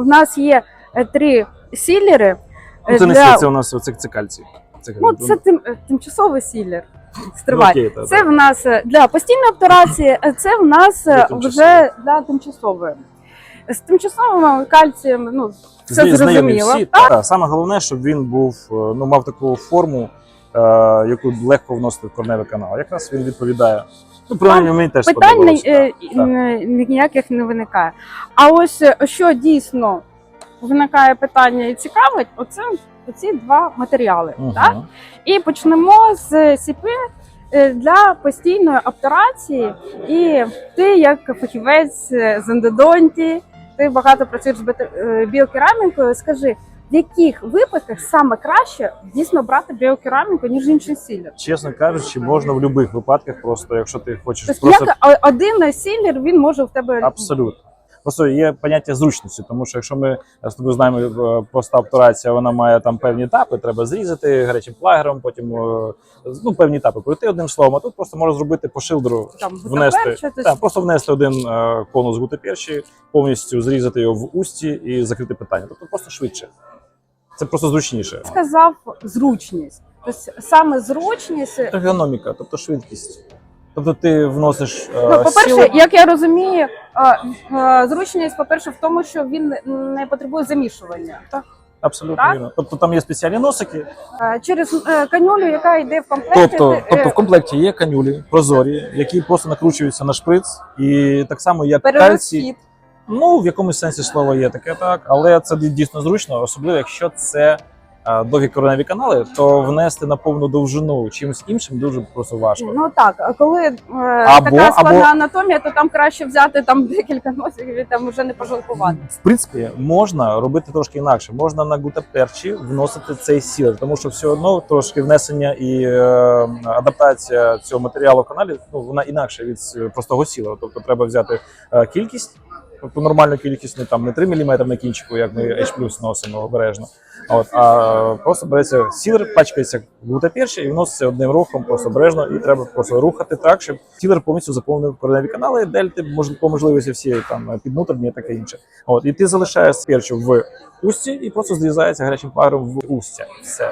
У нас є е, три сілери. е, Ну, це не для... це у нас це, це кальцій. Це, Ну, це тим, е, тимчасовий сілер. Стривай. окей, та, це та. в нас е, для постійної обтурації, а це в нас е, Для вже для тимчасової. З тимчасовим кальцієм, ну, все Зна- зрозуміло. всі. Та, саме головне, щоб він був, е, ну, мав таку форму, е, яку легко вносити в корневий канал. Якраз він відповідає. Ну, принаймні, мені теж Питань сподобалось. е, так, так. ніяких не виникає. А ось е, що дійсно виникає питання і цікавить, оце оці два матеріали. Мгм. Так? І почнемо з сіпи е, для постійної обтурації. І ти, як фахівець е, з ендодонті, ти багато працюєш з бете- е, біокерамікою. Скажи, в яких випадках саме краще дійсно брати біокераміку, ніж інший сілер? Чесно кажучи, можна в будь-яких випадках, просто якщо ти хочеш Тобто, просто як один сілер він може в тебе Абсолютно. Просто є поняття зручності, тому що якщо ми з тобою знаємо, е, проста обтурація, вона має там певні етапи, треба зрізати гарячим плагером, потім е, ну, певні етапи пройти одним словом, а тут просто можна зробити по шилдру, там внести, гутаперча, тобто просто внести один е, конус гутаперчі, повністю зрізати його в усті і закрити питання. Тобто просто швидше. Це просто зручніше. сказав зручність. Тобто саме зручність. Ергономіка, тобто швидкість. Тобто ти вносиш е, Ну, по-перше, силу. як я розумію, е, е, зручність, по-перше, в тому, що він не потребує замішування. Абсолютно Так? вірно. Тобто там є спеціальні носики, Е, Через е, канюлю, яка йде в комплекті. Тобто, ти, тобто е, в комплекті є канюлі прозорі, які просто накручуються на шприц, і так само як кальцій. перерозхід. Ну в якомусь сенсі слова є таке, так, але це дійсно зручно, особливо якщо це е, довгі короневі канали, то внести на повну довжину чимось іншим дуже просто важко. Ну так, а коли е, Або- така складна або- анатомія, то там краще взяти там декілька носиків і там вже не пожалкувати. В принципі, можна робити трошки інакше. Можна на гутаперчі вносити цей сілер, тому що все одно трошки внесення і е, адаптація цього матеріалу в каналі ну вона інакша від простого сілера. Тобто треба взяти е, кількість, тобто нормальну кількість, там не 3 мм на кінчику, як ми H+, носимо обережно. От, а просто береться сілер, пачкається в гутаперчі і вноситься одним рухом, просто обережно, і треба просто рухати так, щоб сілер повністю заповнив кореневі канали, дельти, мож, по можливості всі там піднутрені і таке інше. От, і ти залишаєш перчу в усті і просто зрізається гарячим паром в устя. Все.